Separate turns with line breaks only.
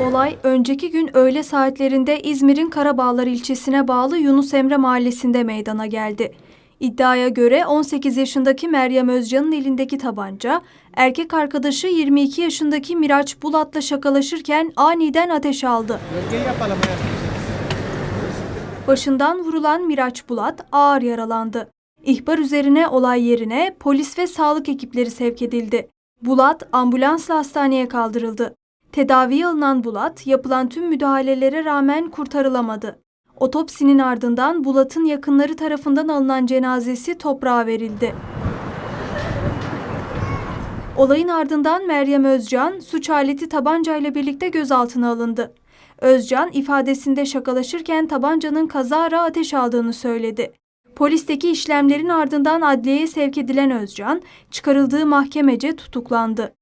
Olay önceki gün öğle saatlerinde İzmir'in Karabağlar ilçesine bağlı Yunus Emre mahallesinde meydana geldi. İddiaya göre 18 yaşındaki Meryem Özcan'ın elindeki tabanca, erkek arkadaşı 22 yaşındaki Miraç Bulat'la şakalaşırken aniden ateş aldı. Başından vurulan Miraç Bulat ağır yaralandı. İhbar üzerine olay yerine polis ve sağlık ekipleri sevk edildi. Bulat ambulansla hastaneye kaldırıldı. Tedaviye alınan Bulat yapılan tüm müdahalelere rağmen kurtarılamadı. Otopsinin ardından Bulat'ın yakınları tarafından alınan cenazesi toprağa verildi. Olayın ardından Meryem Özcan suç aleti tabancayla birlikte gözaltına alındı. Özcan ifadesinde şakalaşırken tabancanın kazara ateş aldığını söyledi. Polisteki işlemlerin ardından adliyeye sevk edilen Özcan, çıkarıldığı mahkemece tutuklandı.